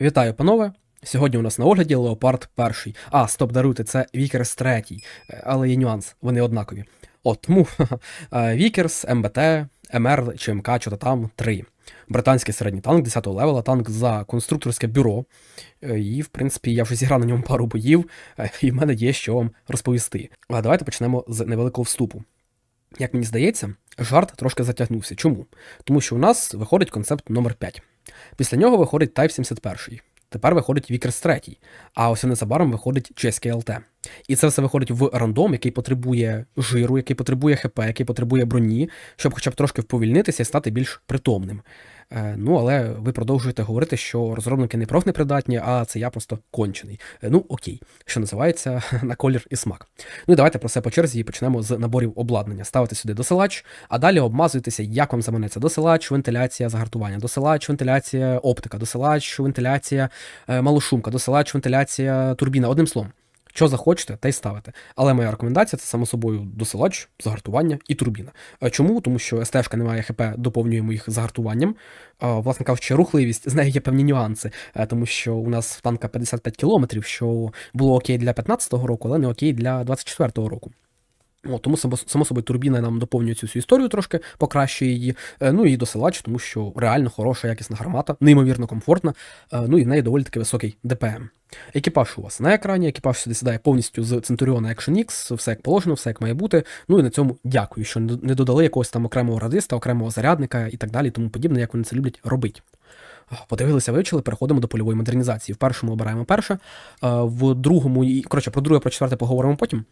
Вітаю, панове! Сьогодні у нас на огляді Леопард перший. А, стоп, даруйте, це Вікерс третій. Е, Але є нюанс, вони однакові. От тому е, Вікерс, МБТ, МР чи МК, що то там 3. Британський середній танк 10-го левела, танк за конструкторське бюро. Е, І, в принципі, я вже зіграв на ньому пару боїв, і в мене є що вам розповісти. А давайте почнемо з невеликого вступу. Як мені здається, жарт трошки затягнувся. Чому? Тому що у нас виходить концепт номер 5. Після нього виходить Type 71. Тепер виходить Vickers 3, а ось незабаром виходить JSKLT. І це все виходить в рандом, який потребує жиру, який потребує ХП, який потребує броні, щоб хоча б трошки вповільнитися і стати більш притомним. Е, ну, але ви продовжуєте говорити, що розробники не профнепридатні, а це я просто кончений. Е, ну, окей, що називається на колір і смак. Ну і давайте про все по черзі і почнемо з наборів обладнання. Ставите сюди досилач, а далі обмазуєтеся, як вам заманеться. Досилач, вентиляція, загартування, досилач, вентиляція, оптика, досилач, вентиляція, е, малошумка, досилач, вентиляція, турбіна. Одним словом. Що захочете, те й ставите. Але моя рекомендація це само собою досилач, загартування і турбіна. Е, Чому? Тому що СТ-шка не має ХП, доповнюємо їх загартуванням. А, Власне кажучи, рухливість, з нею є певні нюанси, е, тому що у нас в танка 55 кілометрів, що було окей для 15-го року, але не окей для 24-го року. О, тому само, само собою турбіна нам доповнює цю всю історію трошки, покращує її. Е, Ну і досилач, тому що реально хороша, якісна гармата, неймовірно комфортна, е, ну і в неї доволі таки високий ДПМ. Екіпаж у вас на екрані, екіпаж сюди сідає повністю з Centurion Action X, все як положено, все як має бути. Ну і на цьому дякую, що не додали якогось там окремого радиста, окремого зарядника і так далі, тому подібне, як вони це люблять робити. Подивилися, вивчили, переходимо до польової модернізації. В першому обираємо перше, е, в другому, і коротше, про друге, про четверте поговоримо потім.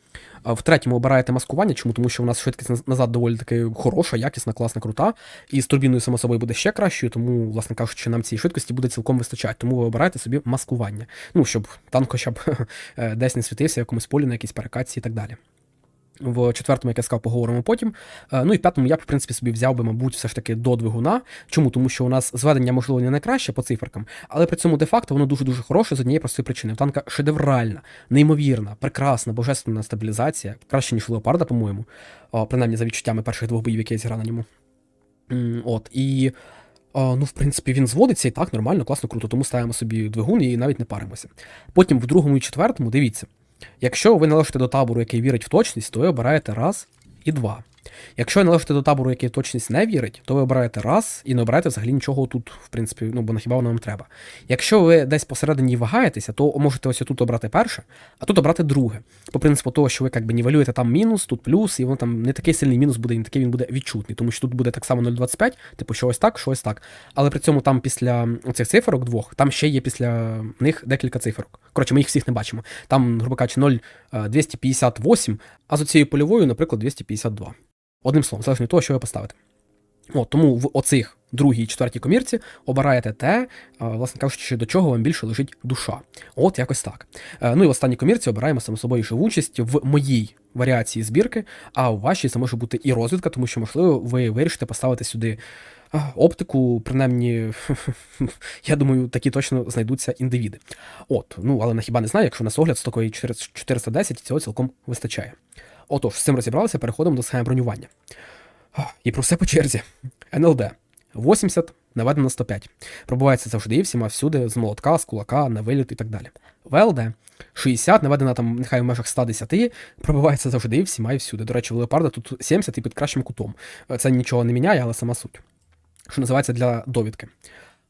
Е, В третьому обираєте маскування. Чому? Тому що у нас швидкість назад доволі таки хороша, якісна, класна, крута. І з турбіною, само собою, буде ще кращою, тому, власне кажучи, нам цієї швидкості буде цілком вистачати. Тому ви обираєте собі маскування. Ну, щоб танк хоча б е, десь не світився, в якомусь полі, на якійсь перекації і так далі. В четвертому, як я сказав, поговоримо потім. Е, Ну і в п'ятому я в принципі, собі взяв би, мабуть, все ж таки до двигуна. Чому? Тому що у нас зведення, можливо, не найкраще по циферкам, але при цьому де-факто воно дуже-дуже хороше з однієї простої причини. В танка шедевральна, неймовірна, прекрасна, божественна стабілізація, краще, ніж леопарда, по-моєму. Принаймні за відчуттями перших двох боїв, які я зіграв на ньому. От, і. Ну, в принципі, він зводиться і так, нормально, класно, круто, тому ставимо собі двигун і навіть не паримося. Потім в другому і четвертому, дивіться, Якщо ви належите до табору, який вірить в точність, то ви обираєте раз і два. Якщо ви належите до табору, який точність не вірить, то ви обираєте раз і не обираєте взагалі нічого тут, в принципі, ну бо на хіба воно вам треба. Якщо ви десь посередині вагаєтеся, то можете ось тут обрати перше, а тут обрати друге. По принципу того, що ви якби нівелюєте там мінус, тут плюс, і воно там не такий сильний мінус буде, і не такий він буде відчутний, тому що тут буде так само 0,25, типу, що ось так, що ось так. Але при цьому там після цих циферок двох, там ще є після них декілька циферок. Коротше, ми їх всіх не бачимо. Там, грубо кажучи, 0,258, а з цією польовою, наприклад, 252. Одним словом, залежно від того, що ви поставите. От, тому в оцих другій і четвертій комірці обираєте те, власне кажучи, до чого вам більше лежить душа. От якось так. Е, Ну і в останній комірці обираємо само собою живучість в моїй варіації збірки, а в вашій це може бути і розвідка, тому що, можливо, ви вирішите поставити сюди оптику, принаймні, я думаю, такі точно знайдуться індивіди. От, ну але на хіба не знаю, якщо у нас огляд з такої 410, цього цілком вистачає. Отож, з цим розібралися, переходимо до схеми бронювання. І про все по черзі. НЛД 80 наведено на 105. Пробувається завжди всіма всюди, з молотка, з кулака, на виліт і так далі. ВЛД 60, наведена там нехай в межах 110, пробувається завжди всіма і всюди. До речі, в леопарда тут 70 і під кращим кутом. Це нічого не міняє, але сама суть. Що називається для довідки.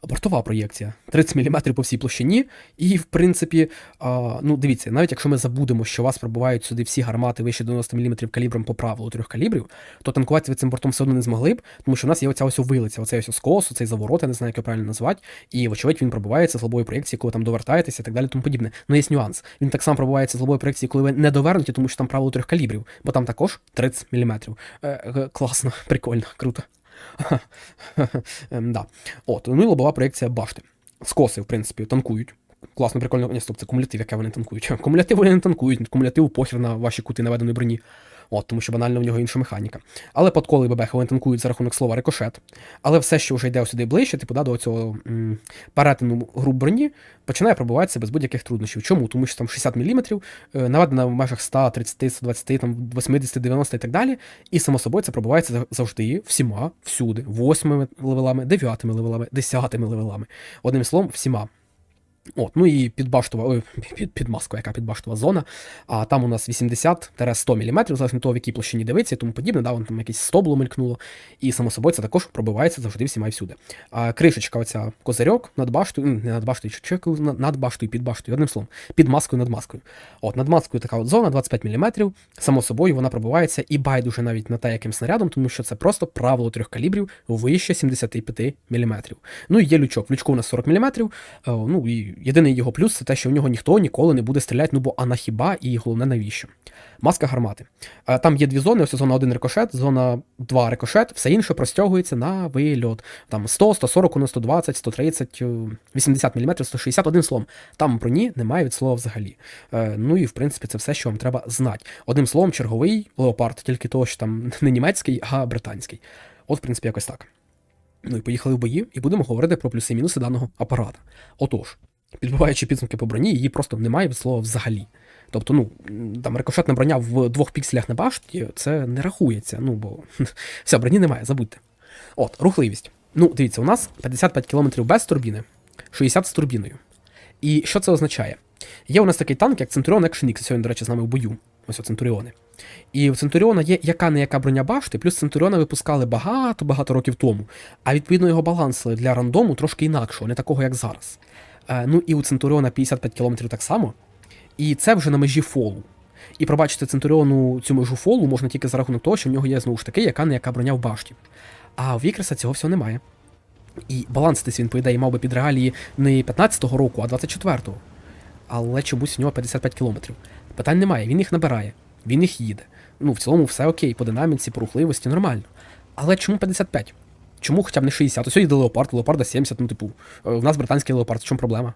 Бортова проєкція 30 мм по всій площині, і, в принципі, а, ну дивіться, навіть якщо ми забудемо, що у вас пробувають сюди всі гармати вище 90 мм калібром по правилу трьох калібрів, то танкувати ви цим бортом все одно не змогли б, тому що у нас є оця ось вилиця, оцей ось скос, оцей заворот, я не знаю, як його правильно назвати, і, вочевидь, він пробувається з лобової проєкції, коли там довертаєтеся і так далі, тому подібне. Ну, є нюанс. Він так само пробувається з лобової проєкції, коли ви не довернуті, тому що там правило трьох калібрів, бо там також 30 мм. Е, е, класно, прикольно, круто. Ем, да. От, ну і лобова проєкція башти. Скоси, в принципі, танкують. Класно, прикольно. Ні, стоп, це кумулятив, яке вони танкують. Кумулятив вони не танкують, кумулятив похер на ваші кути наведеної броні. От, тому що банально в нього інша механіка. Але подколи бебехи вони танкують за рахунок слова рикошет. Але все, що вже йде сюди ближче, типу, да, до цього м, перетину груп броні, починає пробуватися без будь-яких труднощів. Чому? Тому що там 60 мм, е, наведена в межах 100, 30, 120, там 80, 90 і так далі. І само собою це пробувається завжди, всіма, всюди, 8 левелами, 9 левелами, 10 левелами. Одним словом, всіма. От, ну і підбаштова, ой, під, підмаскова, яка підбаштова зона. А там у нас 80-100 мм, залежно від того, в якій площині дивиться і тому подібне, да, вон там якесь стобло мелькнуло. І само собою це також пробивається завжди всіма і всюди. А кришечка, оця козирьок над баштою, не над баштою, чи над баштою, під баштою, одним словом, під маскою, над маскою. От, над маскою така от зона, 25 мм, само собою вона пробивається і байдуже навіть на те, яким снарядом, тому що це просто правило трьох калібрів вище 75 мм. Ну і є лючок. Лючку у нас 40 мм. Ну і єдиний його плюс це те, що в нього ніхто ніколи не буде стріляти, ну бо а на хіба і головне навіщо. Маска гармати. Там є дві зони: ось зона 1 рикошет, зона 2 рикошет, все інше простягується на вильот. Там 100, 140, ну, 120, 130, е, 80 мм, 160, одним словом. Там броні немає від слова взагалі. Е, Ну і в принципі це все, що вам треба знати. Одним словом, черговий леопард, тільки того, що там не німецький, а британський. От, в принципі, якось так. Ну і поїхали в бої, і будемо говорити про плюси і мінуси даного апарата. Отож, підбиваючи підсумки по броні, її просто немає від слова взагалі. Тобто, ну, там рикошетна броня в двох пікселях на башті, це не рахується. Ну, бо все, броні немає, забудьте. От, рухливість. Ну, дивіться, у нас 55 км без турбіни, 60 з турбіною. І що це означає? Є у нас такий танк, як Centurion Action X, сьогодні, до речі, з нами в бою. Ось у Центуріони. І у Центуріона є яка не яка броня башти, плюс Центуріона випускали багато-багато років тому. А відповідно його балансили для рандому трошки інакшого, не такого, як зараз. Е, ну і у Центуріона 55 км так само. І це вже на межі фолу. І пробачити Центуріону цю межу фолу можна тільки за рахунок того, що в нього є знову ж таки яка не яка броня в башті. А у Вікреса цього всього немає. І баланситись він, по ідеї, мав би під реалії не 15-го року, а 24-го. Але чомусь у нього 55 кілометрів. Питань немає, він їх набирає, він їх їде. Ну, в цілому все окей, по динаміці, по рухливості, нормально. Але чому 55? Чому хоча б не 60? Ось йде леопард, леопарда 70, ну, типу, е, в нас британський леопард, в чому проблема?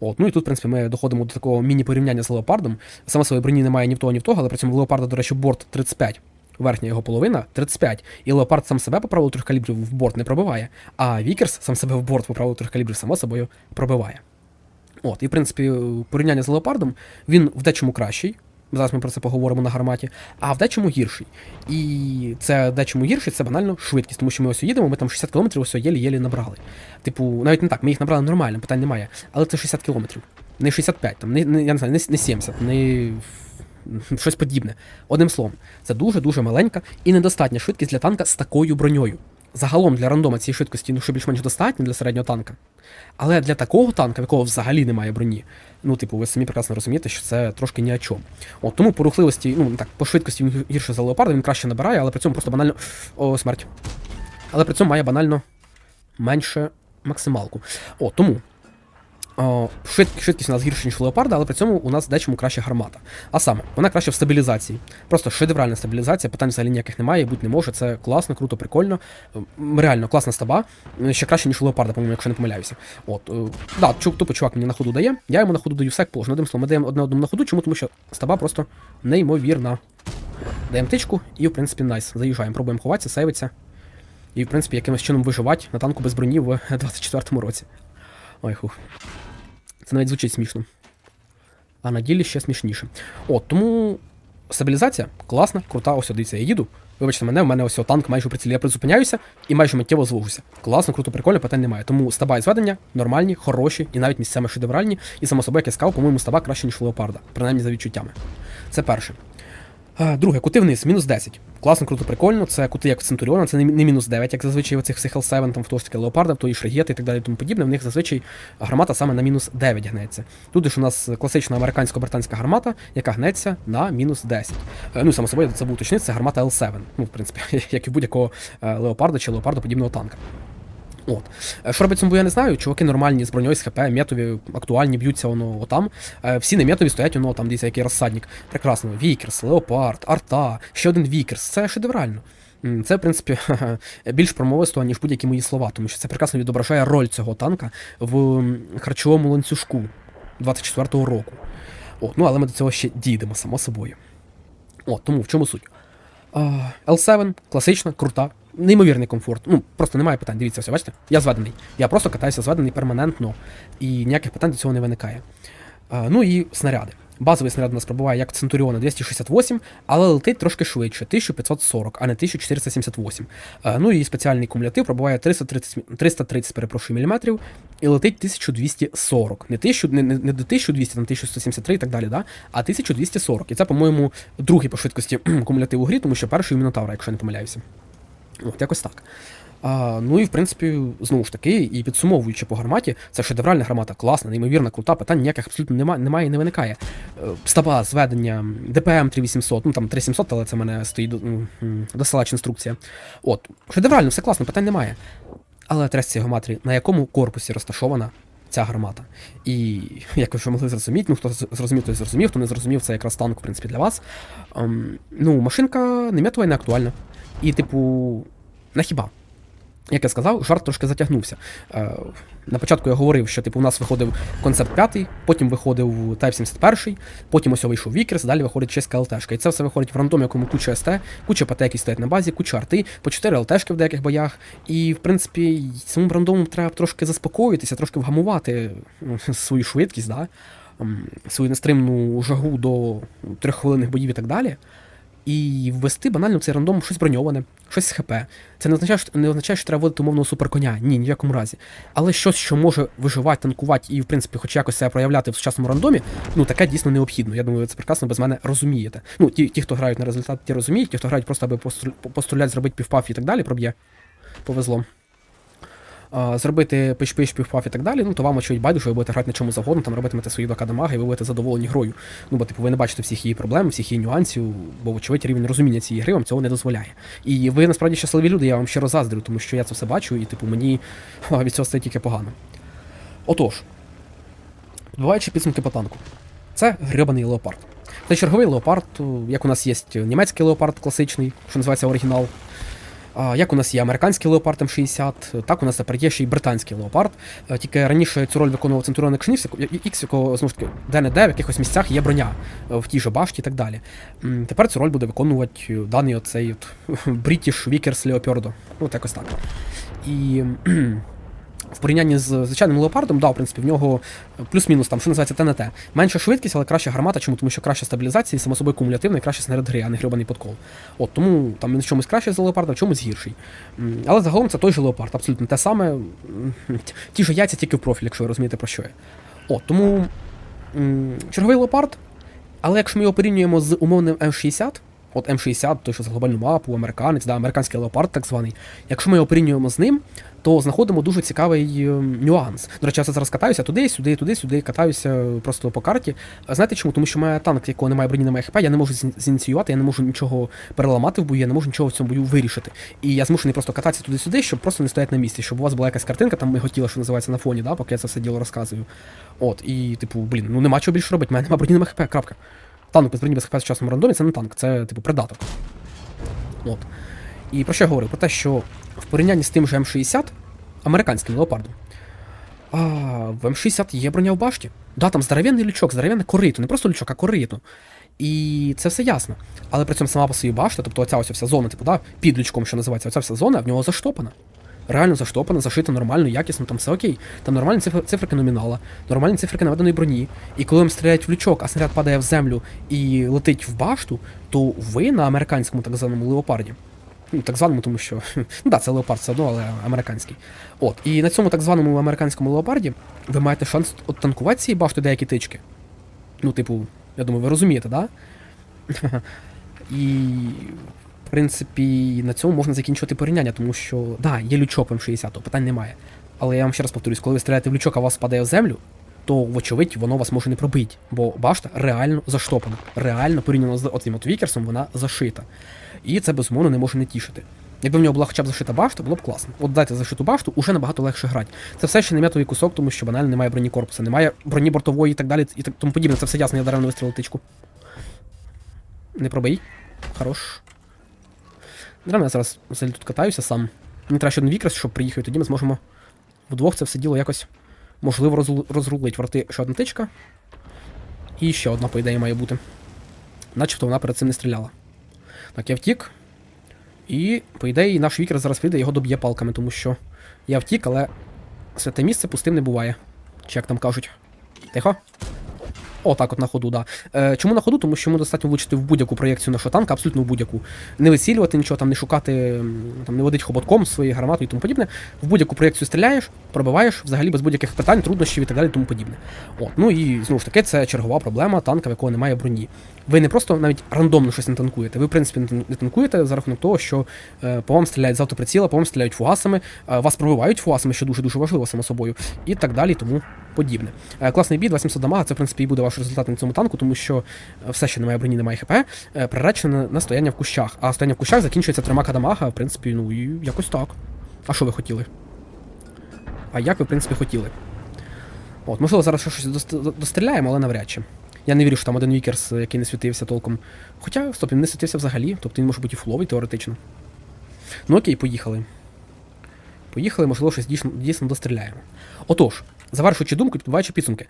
От, ну і тут, в принципі, ми доходимо до такого міні-порівняння з леопардом. Саме своєї броні немає ні в того, ні в того, але при цьому леопарда, до речі, борт 35. Верхня його половина 35. І леопард сам себе по правилу трьох калібрів в борт не пробиває, а Вікерс сам себе в борт по правилу трьох калібрів само собою пробиває. От, і в принципі, порівняння з леопардом, він в дечому кращий. Зараз ми про це поговоримо на гарматі, а в дечому гірший. І це дечому гірший, це банально швидкість, тому що ми ось їдемо, ми там 60 км ось єлі-єлі набрали. Типу, навіть не так, ми їх набрали нормально, питань немає. Але це 60 км. Не 65, там, не, не, я не знаю, не, не 70, не щось подібне. Одним словом, це дуже-дуже маленька і недостатня швидкість для танка з такою броньою. Загалом для рандома цієї швидкості ну, що більш-менш достатньо для середнього танка. Але для такого танка, в якого взагалі немає броні, ну, типу, ви самі прекрасно розумієте, що це трошки ні о чому. От тому по рухливості, ну так, по швидкості він гірше за леопарда, він краще набирає, але при цьому просто банально. О, смерть. Але при цьому має банально менше максималку. О, тому. Швидкість у нас гірша, ніж у леопарда, але при цьому у нас дечому краще гармата. А саме, вона краще в стабілізації. Просто шедевральна стабілізація, питань взагалі ніяких немає, бути не може. Це класно, круто, прикольно. Реально, класна стаба. Ще краще, ніж у леопарда, по-моєму, якщо не помиляюся. От, е, да, тупо чувак мені на ходу дає, я йому на ходу даю все як положено. Одним словом, ми даємо одне одному на ходу, чому? Тому що стаба просто неймовірна. Даємо тичку і, в принципі, найс. Заїжджаємо, пробуємо ховатися, сейвитися. І, в принципі, якимось чином виживати на танку без броні в 24-му році. Ой, хух. Це навіть звучить смішно. А на ділі ще смішніше. От, тому стабілізація класна, крута. Ось дивіться, я їду. Вибачте мене, у мене ось танк майже у прицілі. Я призупиняюся і майже миттєво звужуся. Класно, круто, прикольно, питань немає. Тому стаба і зведення нормальні, хороші і навіть місцями шедевральні. І само собою, як я сказав, по-моєму, стаба краще, ніж леопарда, принаймні за відчуттями. Це перше. Друге, кути вниз, мінус 10. Класно, круто, прикольно. Це кути як в Центуріона, це не, мінус 9, як зазвичай в цих всіх L7, там в того ж таки Леопарда, в тої Шрегєти і так далі і тому подібне. В них зазвичай гармата саме на мінус 9 гнеться. Тут ж у нас класична американсько-британська гармата, яка гнеться на мінус 10. Е, Ну, само собою, це був уточнити, це гармата L7. Ну, в принципі, як і будь-якого е, леопарда чи леопардоподібного танка. От. Е, Що робить цьому, я не знаю. Чуваки нормальні з броньою, з ХП, метові, актуальні, б'ються воно отам. Е, Всі не метові стоять, воно там дивіться, який розсадник. Прекрасно. Вікерс, Леопард, Арта, ще один Вікерс. Це шедеврально. Це, в принципі, більш промовисто, ніж будь-які мої слова, тому що це прекрасно відображає роль цього танка в харчовому ланцюжку 24-го року. От, ну, але ми до цього ще дійдемо, само собою. От, тому в чому суть? А, L7, класична, крута, неймовірний комфорт. Ну, просто немає питань. Дивіться, все, бачите? Я зведений. Я просто катаюся зведений перманентно, і ніяких питань до цього не виникає. А, ну і снаряди. Базовий снаряд у нас пробуває як Центуріона 268, але летить трошки швидше, 1540, а не 1478. Е, Ну і спеціальний кумулятив пробуває 330, 330 перепрошую, міліметрів і летить 1240. Не, 1000, не, не, не до 1200, там 1173 і так далі, да? а 1240. І це, по-моєму, другий по швидкості кумулятив у грі, тому що перший у Мінотавра, якщо я не помиляюся. От, якось так. А, ну і в принципі, знову ж таки, і підсумовуючи по гарматі, це шедевральна гармата, класна, неймовірна, крута, питань ніяких абсолютно немає, немає і не виникає. Е, Стаба, зведення, ДПМ 3800, ну там 3700, але це в мене стоїть м, досилач інструкція. От, шедеврально, все класно, питань немає. Але трес цієї геометрії, на якому корпусі розташована ця гармата. І як ви вже могли зрозуміти, ну хто зрозумів, той зрозумів, хто не зрозумів, це якраз танк, в принципі, для вас. Ем, ну, машинка не м'ятова і не актуальна. І, типу, на хіба? Як я сказав, жарт трошки затягнувся. Е, на початку я говорив, що типу, у нас виходив концепт 5, потім виходив Type 71, потім ось вийшов Вікерс, далі виходить чеська ЛТшка. І це все виходить в рандом, якому куча СТ, куча ПТ, які стоять на базі, куча арти, по 4 ЛТшки в деяких боях. І, в принципі, самому рандому треба трошки заспокоїтися, трошки вгамувати ну, свою швидкість, да? ем, свою нестримну жагу до трьоххвилинних боїв і так далі. І ввести банально цей рандом щось броньоване, щось з ХП. Це не означає, що, не означає, що треба вводити умовного суперконя. Ні, ні в якому разі. Але щось, що може виживати, танкувати і, в принципі, хоч якось себе проявляти в сучасному рандомі, ну таке дійсно необхідно. Я думаю, це прекрасно без мене розумієте. Ну, ті, ті хто грають на результат, ті розуміють, ті, хто грають просто аби постріляти, зробити півпаф і так далі, проб'є. Повезло. Зробити пиш-пиш, півпаф і так далі, ну то вам очевидь байдуже, ви будете грати на чому завгодно, там робитимете свої докадамаги, і ви будете задоволені грою. Ну, бо типу ви не бачите всіх її проблем, всіх її нюансів, бо вочевидь рівень розуміння цієї гри вам цього не дозволяє. І ви насправді щасливі люди, я вам щиро заздрю, тому що я це все бачу, і типу мені від цього стає тільки погано. Отож, підбиваючи підсумки по танку, це грибаний леопард. Це черговий леопард, як у нас є німецький леопард класичний, що називається оригінал. Як у нас є американський леопард М60, так у нас тепер є ще й британський леопард. Е, Тільки раніше цю роль виконував Центуріон Кшніс, Ікс, якого знову ж таки де-не-де, в якихось місцях є броня е, в тій же башті і так далі. Тепер цю роль буде виконувати е, даний оцей от British Vickers Leopardo. Ну, от якось так. І в порівнянні з звичайним леопардом, да, в принципі, в нього плюс-мінус там, що називається ТНТ. Менша швидкість, але краща гармата. Чому? Тому що краща стабілізація, і само собою кумулятивна, і кращий снаряд гри, а не гребаний подкол. От тому там він в чомусь краще за леопарда, в чомусь гірший. Але загалом це той же леопард, абсолютно те саме. Ті ж яйця тільки в профіль, якщо ви розумієте про що я. От, тому черговий леопард, але якщо ми його порівнюємо з умовним М60, от М60, той, що за глобальну мапу, американець, да, американський леопард, так званий. Якщо ми його порівнюємо з ним, то знаходимо дуже цікавий е, нюанс. До речі, я зараз катаюся туди, сюди, туди, сюди, катаюся просто по карті. Знаєте чому? Тому що має танк, якого немає броні, немає хп, я не можу зініціювати, я не можу нічого переламати в бою, я не можу нічого в цьому бою вирішити. І я змушений просто кататися туди-сюди, щоб просто не стояти на місці, щоб у вас була якась картинка, там миготіла, що називається на фоні, да, поки я це все діло розказую. От, і, типу, блін, ну нема чого більше робити, мене немає броні, немає хп, крапка. Танк без броні без хп в сучасному рандомі це не танк, це, типу, предатор. От. І про що я говорив? Про те, що в порівнянні з тим же М60, американським леопардом, а в М60 є броня в башті. Да, там здоровенний лючок, здоровенне корито, не просто лючок, а корито. І це все ясно. Але при цьому сама по собі башта, тобто оця ось вся зона, типу, да, під лючком, що називається, оця вся зона, в нього заштопана. Реально заштопана, зашита нормально, якісно, там все окей. Там нормальні цифри, циферки номінала, нормальні циферки наведеної броні. І коли вам стріляють в лючок, а снаряд падає в землю і летить в башту, то ви на американському так званому леопарді. Ну, так званому, тому що. Ну да, це леопард все одно, але американський. От. І на цьому так званому американському леопарді ви маєте шанс оттанкувати цієї башти деякі тички. Ну, типу, я думаю, ви розумієте, да? І. Принципі, на цьому можна закінчувати порівняння, тому що, да, є лючок М60, то питань немає. Але я вам ще раз повторюсь, коли ви стріляєте в лючок, а вас падає в землю, то, вочевидь, воно вас може не пробити, бо башта реально заштопана. Реально порівняно з оцим от Вікерсом, вона зашита. І це, безумовно, не може не тішити. Якби в нього була хоча б зашита башта, було б класно. От дайте зашиту башту, уже набагато легше грати. Це все ще не м'ятовий кусок, тому що банально немає броні корпуса, немає броні бортової і так далі, і так тому подібне. Це все ясно, я даремно вистрілив тичку. Не пробий. Хорош. Даремно я зараз взагалі тут катаюся сам. Мені треба ще один вікрес, щоб приїхав, і тоді ми зможемо вдвох це все діло якось можливо розру- розрулить. Варти ще одна тичка. І ще одна, по ідеї, має бути. Начебто вона перед цим не стріляла. Так, я втік. І, по ідеї, наш вікер зараз прийде, його доб'є палками, тому що я втік, але святе місце пустим не буває. Чи як там кажуть. Тихо. О, так от на ходу, да. Е, чому на ходу? Тому що йому достатньо влучити в будь-яку проєкцію нашого танка, абсолютно в будь-яку. Не висілювати нічого, там не шукати, там не водить хоботком своєю гарматою і тому подібне. В будь-яку проєкцію стріляєш, пробиваєш взагалі без будь-яких питань, труднощів і так далі, тому подібне. От, ну і знову ж таки, це чергова проблема танка, в якого немає броні. Ви не просто навіть рандомно щось не танкуєте. Ви, в принципі, не танкуєте за рахунок того, що е, по вам стріляють з автоприціла, по вам стріляють фугасами, е, вас пробивають фугасами, що дуже дуже важливо само собою, і так далі, тому подібне. Е, класний бій, 2700 дамага, це в принципі і буде ваш результат на цьому танку, тому що е, все, що немає броні, немає хп, е, приречено на, стояння в кущах. А стояння в кущах закінчується трьома кадамага, в принципі, ну і якось так. А що ви хотіли? А як ви, в принципі, хотіли? От, можливо, зараз ще щось достріляємо, але навряд чи. Я не вірю, що там один Вікерс, який не світився толком. Хоча, стоп, він не світився взагалі, тобто він може бути і фуловий теоретично. Ну окей, поїхали. Поїхали, можливо, щось дійсно, дійсно достріляємо. Отож, завершуючи думку, підбиваючи підсумки.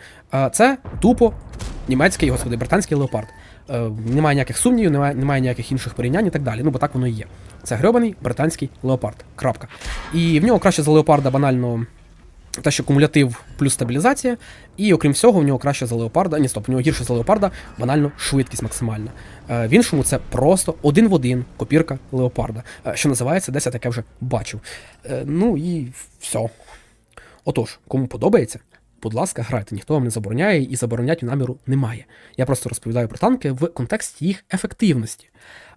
Це тупо німецький, господи, британський леопард. Е, Немає ніяких сумнівів, немає, немає ніяких інших порівнянь і так далі. Ну, бо так воно і є. Це грьобаний британський леопард. Крапка. І в нього краще за леопарда банально те, що кумулятив плюс стабілізація, і окрім всього, в нього краще за леопарда, ні, стоп, в нього гірше за леопарда, банально швидкість максимальна. Е, в іншому це просто один в один копірка леопарда, е, що називається, десь я таке вже бачив. Ну і все. Отож, кому подобається, будь ласка, грайте, ніхто вам не забороняє і заборонять наміру немає. Я просто розповідаю про танки в контексті їх ефективності.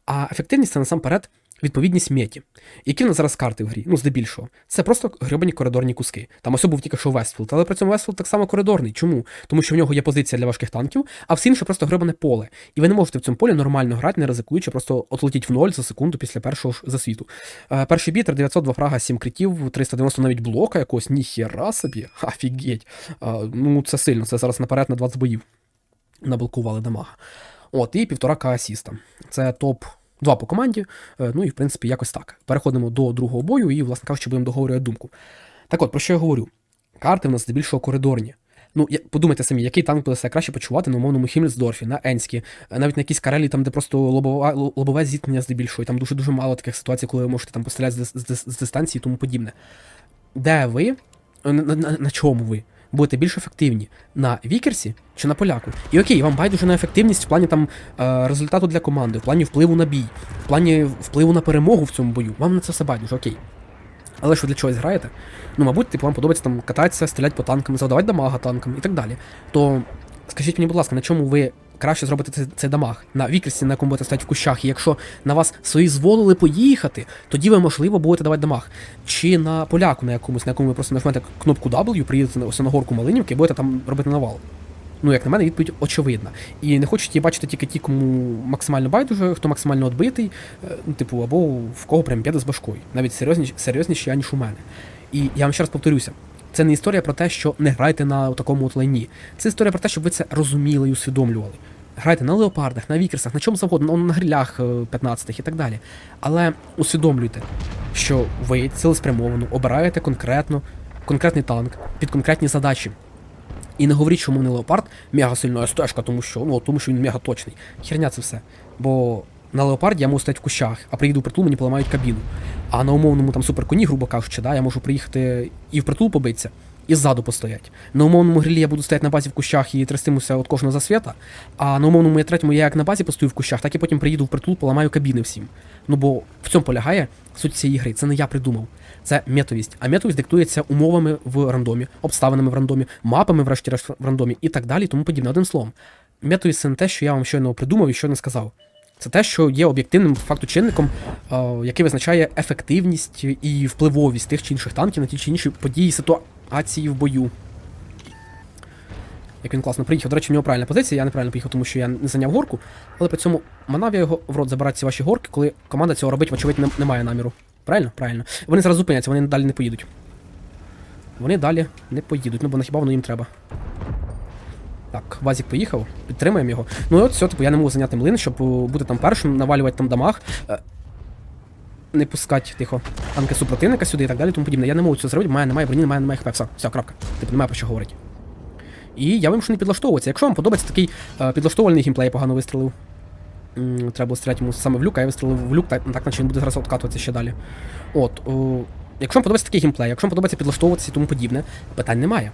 А ефективність це насамперед відповідність меті. Які в нас зараз карти в грі? Ну, здебільшого. Це просто гребані коридорні куски. Там ось був тільки що Вестфілд, але при цьому Вестфілд так само коридорний. Чому? Тому що в нього є позиція для важких танків, а все інше просто гребане поле. І ви не можете в цьому полі нормально грати, не ризикуючи, просто отлетіть в ноль за секунду після першого ж засвіту. Е, перший бій 902 фрага, 7 критів, 390 навіть блока якогось, ніхера собі, офігеть. Е, ну, це сильно, це зараз наперед на 20 боїв наблокували дамага. От, і півтора к асіста. Це топ 2 по команді. Е, Ну і в принципі якось так. Переходимо до другого бою і, власне кажучи, будемо договорювати думку. Так от, про що я говорю? Карти в нас здебільшого коридорні. Ну, подумайте самі, який танк буде себе краще почувати на умовному Хіммельсдорфі, на Енські, е, навіть на якійсь карелі, там, де просто лобова, л- лобове зіткнення здебільшого, і там дуже-дуже мало таких ситуацій, коли ви можете там постріляти з, з, з дистанції і тому подібне. Де ви, е, на, на, на чому ви будете більш ефективні? На Вікерсі чи на поляку? І окей, вам байдуже на ефективність в плані там е, результату для команди, в плані впливу на бій, в плані впливу на перемогу в цьому бою. Вам на це все байдуже, окей. Але що для чогось граєте? Ну, мабуть, типу, вам подобається там кататися, стріляти по танкам, завдавати дамага танкам і так далі. То скажіть мені, будь ласка, на чому ви краще зробите цей, цей дамаг? На вікерсі, на якому будете стояти в кущах, і якщо на вас свої зволили поїхати, тоді ви, можливо, будете давати дамаг. Чи на поляку на якомусь, на якому ви просто нажмете кнопку W, приїдете на, ось на горку Малинівки і будете там робити навал. Ну, як на мене, відповідь очевидна. І не хочуть її бачити тільки ті, кому максимально байдуже, хто максимально відбитий, е, ну, типу, або в кого прям біда з башкою. Навіть серйозніше, серйозніші, ніж у мене. І я вам ще раз повторюся. Це не історія про те, що не грайте на такому от лайні. Це історія про те, щоб ви це розуміли і усвідомлювали. Грайте на леопардах, на вікерсах, на чому завгодно, ну, на грилях 15-х і так далі. Але усвідомлюйте, що ви цілеспрямовано обираєте конкретно конкретний танк під конкретні задачі. І не говоріть, що мовний леопард мега сильна стежка, тому що ну, тому що він мега точний. Херня це все. Бо на леопарді я можу стати в кущах, а приїду в притул, мені поламають кабіну. А на умовному там суперконі, грубо кажучи, да, я можу приїхати і в притул побитися, і ззаду постоять. На умовному грилі я буду стояти на базі в кущах і трястимуся від кожного засвіта, а на умовному я третьому я як на базі постою в кущах, так і потім приїду в притул, поламаю кабіни всім. Ну бо в цьому полягає суть цієї гри. Це не я придумав. Це метовість. А метовість диктується умовами в рандомі, обставинами в рандомі, мапами, врешті-решт, в рандомі і так далі, тому подібне. Одним словом, метовість це не те, що я вам щойно придумав і щойно сказав. Це те, що є об'єктивним факту чинником, е, який визначає ефективність і впливовість тих чи інших танків на ті чи інші події, ситуації в бою. Як він класно приїхав. До речі, в нього правильна позиція, я неправильно поїхав, тому що я не зайняв горку, але при цьому манав я його в рот забирати ці ваші горки, коли команда цього робить, вочевидь, не, не має наміру. Правильно? Правильно. Вони зараз зупиняться, вони далі не поїдуть. Вони далі не поїдуть, ну бо на хіба воно їм треба. Так, Вазік поїхав, підтримаємо його. Ну і от все, типу, я не можу зайняти млин, щоб е, бути там першим, навалювати там дамаг. Е, не пускати тихо танки супротивника сюди і так далі, тому подібне. Я не можу це зробити, має, немає броні, немає, немає хп. Все, крапка. Типу, немає про що говорити. І я вимушений підлаштовуватися. Якщо вам подобається такий е, підлаштований геймплей, я погано вистрелив. М, Треба було стріляти йому саме в люк, а я вистрелив в люк, так, так наче він буде зараз откатуватися ще далі. От. О, Якщо вам подобається такий геймплей, якщо вам подобається підлаштовуватися і тому подібне, питань немає.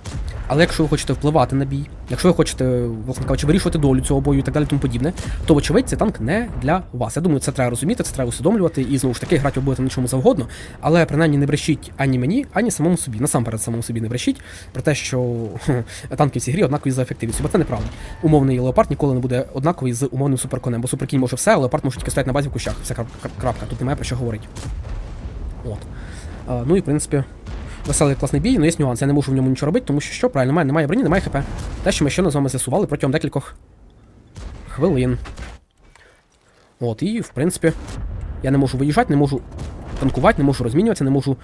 Але якщо ви хочете впливати на бій, якщо ви хочете, власне кажучи, вирішувати долю цього бою і так далі, тому подібне, то вочевидь цей танк не для вас. Я думаю, це треба розуміти, це треба усвідомлювати, і знову ж таки грати ви будете на чому завгодно, але принаймні не брешіть ані мені, ані самому собі. Насамперед самому собі не брешіть про те, що танки в цій грі однакові за ефективністю, бо це неправда. Умовний леопард ніколи не буде однаковий з умовним суперконем, бо суперкінь може все, а леопард може тільки стояти на базі в кущах. Вся крап- крап- крапка. Тут немає про що говорити. От. Ну і в принципі. Веселий класний бій, але є нюанс. Я не можу в ньому нічого робити, тому що що, правильно, немає, немає броні, немає хп. Те, що ми щойно з вами з'ясували протягом декількох хвилин. От, і в принципі, я не можу виїжджати, не можу танкувати, не можу розмінюватися, не можу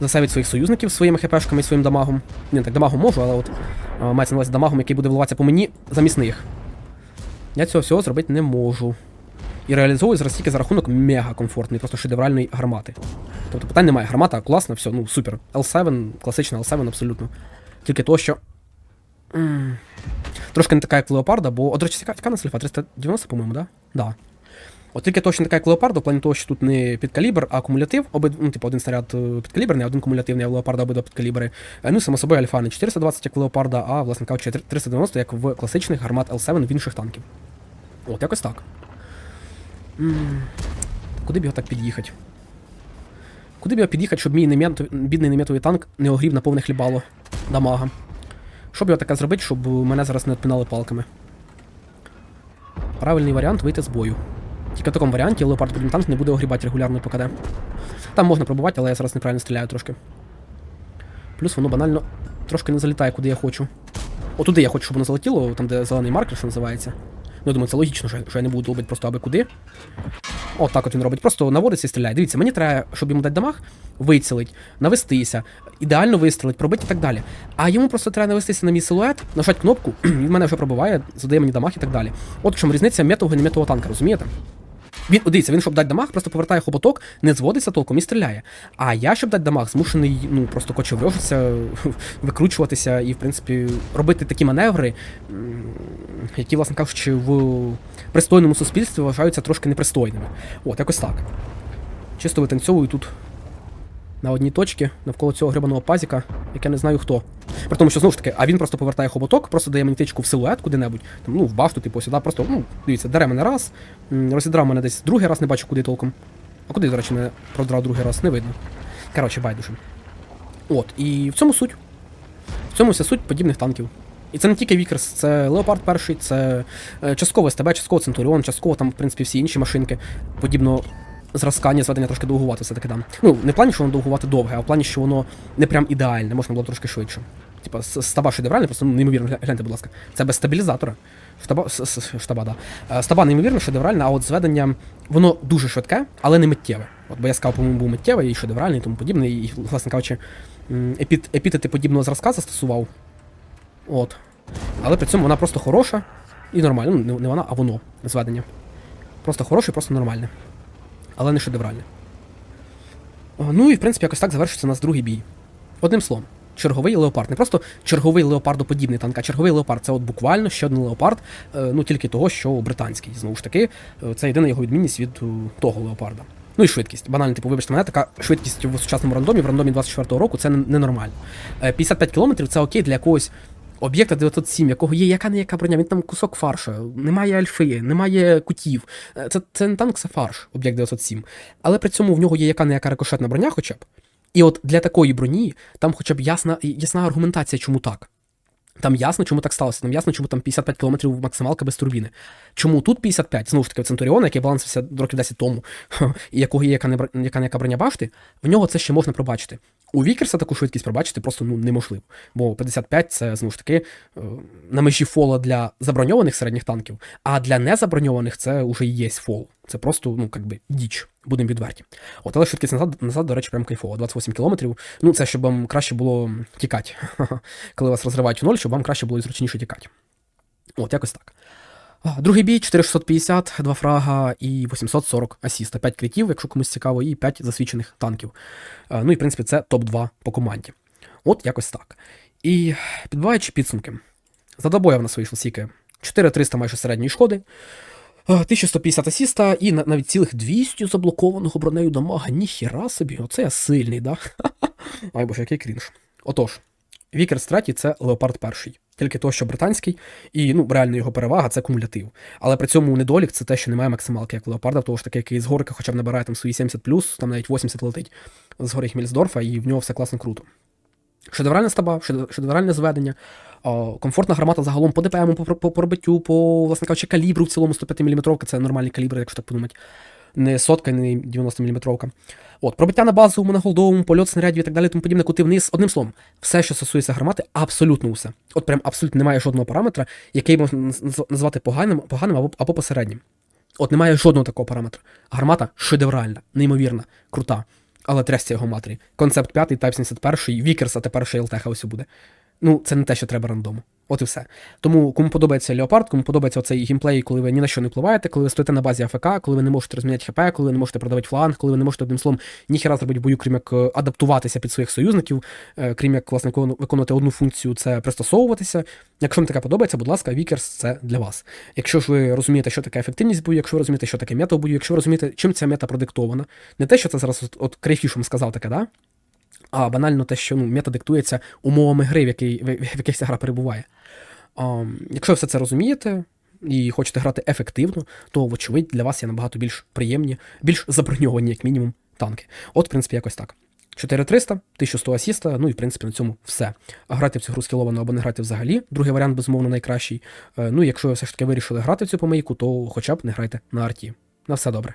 засейвити своїх союзників своїми хпшками і своїм дамагом. Ні, так дамагом можу, але от мається на увазі дамагом, який буде вливатися по мені замість них. Я цього всього зробити не можу. І реалізовую зараз тільки за рахунок мега комфортної, просто шедевральної гармати. Тобто питань немає. Гармата класна, все, ну супер. L7, класична L7 абсолютно. Тільки то, що. м, Трошки не така, як Леопарда, бо. О, до речі, яка, нас ліфа? 390, по-моєму, да? Да. От тільки точно така, як Леопарда, в плані того, що тут не підкалібр, а кумулятив, оби, ну, типу, один снаряд е, підкаліберний, а один кумулятивний, а в Леопарда обидва підкалібри. Е, Ну, само собою, альфа не 420, як в Леопарда, а, власне кажучи, 390, як в класичних гармат L7 в інших танків. От, якось так. Куди б його так під'їхати? Куди б його під'їхати, щоб мій немет, бідний неметовий танк не огрів на повне хлібало дамага? Що б його таке зробити, щоб мене зараз не відпинали палками? Правильний варіант вийти з бою. Тільки в такому варіанті леопард подібний танк не буде огрібати регулярно по КД. Там можна пробувати, але я зараз неправильно стріляю трошки. Плюс воно банально трошки не залітає, куди я хочу. Отуди я хочу, щоб воно залетіло, там де зелений маркер, що називається. Ну, думаю, це логічно, що що я не буду долбити просто аби куди. От так от він робить. Просто наводиться і стріляє. Дивіться, мені треба, щоб йому дати дамаг, вицілить, навестися, ідеально вистрілить, пробити і так далі. А йому просто треба навестися на мій силует, нажати кнопку, він мене вже пробиває, задає мені дамаг і так далі. От в чому різниця метового і не неметового танка, розумієте? Він, дивіться, він, щоб дати дамаг, просто повертає хоботок, не зводиться толком і стріляє. А я, щоб дати дамаг, змушений ну, просто кочеврюжитися, викручуватися і, в принципі, робити такі маневри, які, власне кажучи, в пристойному суспільстві вважаються трошки непристойними. От, якось так. Чисто витанцьовую тут на одній точці навколо цього грибаного пазіка, як я не знаю хто. При тому, що знову ж таки, а він просто повертає хоботок, просто дає мені тичку в силует куди-небудь, там, ну, в башту, типу, сюди, просто, ну, дивіться, дере мене раз, розідрав мене десь другий раз, не бачу куди толком. А куди, до речі, мене продрав другий раз, не видно. Коротше, байдуже. От, і в цьому суть. В цьому вся суть подібних танків. І це не тільки Вікерс, це Леопард перший, це е, частково СТБ, частково Центуріон, частково там, в принципі, всі інші машинки подібного зразка, ні, зведення трошки довгувати все-таки там. Ну, не в плані, що воно довгувати довге, а в плані, що воно не прям ідеальне, можна було трошки швидше. Типа, стаба шедевральний, просто ну, неймовірно, гляньте, будь ласка. Це без стабілізатора. Штаба, штаба, да. Е, Стаба неймовірно шедевральна, а от зведення, воно дуже швидке, але не миттєве. От, бо я сказав, по-моєму, був миттєвий і шедевральний і тому подібне, і, власне кажучи, епіт, епітети подібного зразка застосував. От. Але при цьому вона просто хороша і нормальна. Ну, не вона, а воно зведення. Просто хороше, просто нормальне. Але не шедевральне. Ну і в принципі якось так завершиться у нас другий бій. Одним словом, черговий леопард. Не просто черговий леопардоподібний танк, а черговий леопард це от буквально ще один леопард, е, ну тільки того, що британський. Знову ж таки, е, це єдина його відмінність від е, того леопарда. Ну і швидкість. Банально, типу, вибачте мене, така швидкість в сучасному рандомі, в рандомі 24-го року це ненормально. Е, 55 км це окей для якогось об'єкта 907, якого є яка не яка броня, він там кусок фарша, немає альфи, немає кутів. Е, Це, це не танк, це фарш, об'єкт 907. Але при цьому в нього є яка не яка рикошетна броня, хоча б. І от для такої броні там хоча б ясна, ясна аргументація, чому так. Там ясно, чому так сталося. Там ясно, чому там 55 км максималка без турбіни. Чому тут 55? Знову ж таки, Центуріона, який балансився років 10 тому, і якого є яка не яка броня башти, в нього це ще можна пробачити. У Вікерса таку швидкість пробачити просто ну, неможливо. Бо 55 це знову ж таки е, на межі фола для заброньованих середніх танків, а для незаброньованих це вже є фол. Це просто, ну, як би, діч, будемо відверті. От, але швидкість назад, назад, до речі, прям кайфово. 28 кілометрів. Ну, це щоб вам краще було тікати, коли вас розривають у ноль, щоб вам краще було і зручніше тікати. От, якось так. Другий бій 4650, 2 фрага і 840 асіста. 5 критів, якщо комусь цікаво, і 5 засвідчених танків. Е, Ну і в принципі це топ-2 по команді. От якось так. І підбиваючи підсумки, за добоя в нас вийшло стільки 4300 майже середньої шкоди. Е, 1150 асіста і навіть цілих 200 заблокованого бронею дамага. Ніхіра собі, оце я сильний, да? Ай боже, який крінж. Отож, Вікерс третій це Леопард перший. Тільки то, що британський, і ну, реально його перевага це кумулятив. Але при цьому недолік це те, що немає максималки, як Леопарда, того ж таки, який з горика хоча б набирає там свої 70 там навіть 80 летить з гори Хмельсдорфа, і в нього все класно круто. Шедевральна стаба, шедев- шедевральне зведення, комфортна гармата загалом по ДПМу, по, по пробиттю, по власне кажучи, калібру в цілому 105 мм, це нормальний калібр, якщо так подумати. Не сотка, не 90 мм. От, пробиття на базовому, на голдовому, польот снарядів і так далі, тому подібне, кути вниз. Одним словом, все, що стосується гармати, абсолютно усе. От прям абсолютно немає жодного параметра, який можна назвати поганим, поганим або, або посереднім. От немає жодного такого параметра. Гармата шедевральна, неймовірна, крута. Але трясся його матері. Концепт 5, Type 71, Вікерс, а тепер ще ЛТХ ось буде. Ну, це не те, що треба рандому. От і все. Тому кому подобається Леопард, кому подобається оцей геймплей, коли ви ні на що не впливаєте, коли ви стоїте на базі АФК, коли ви не можете розміняти ХП, коли ви не можете продавати фланг, коли ви не можете одним словом ніхера зробити в бою, крім як е, адаптуватися під своїх союзників, е, крім як власне викону- виконувати одну функцію, це пристосовуватися. Якщо вам таке подобається, будь ласка, Вікерс це для вас. Якщо ж ви розумієте, що таке ефективність бою, якщо ви розумієте, що таке мета в бою, якщо ви розумієте, чим ця мета продиктована, не те, що це зараз от, Крейфішем сказав таке, да? А банально те, що ну, мета диктується умовами гри, в, якій, в, яких ця гра перебуває. А, якщо ви все це розумієте і хочете грати ефективно, то, вочевидь, для вас є набагато більш приємні, більш заброньовані, як мінімум, танки. От, в принципі, якось так. 4300, 1100 асіста, ну і в принципі на цьому все. А грати в цю гру скіловано або не грати взагалі. Другий варіант, безумовно, найкращий. Е, Ну, якщо ви все ж таки вирішили грати в цю помийку, то хоча б не грайте на арті. На все добре.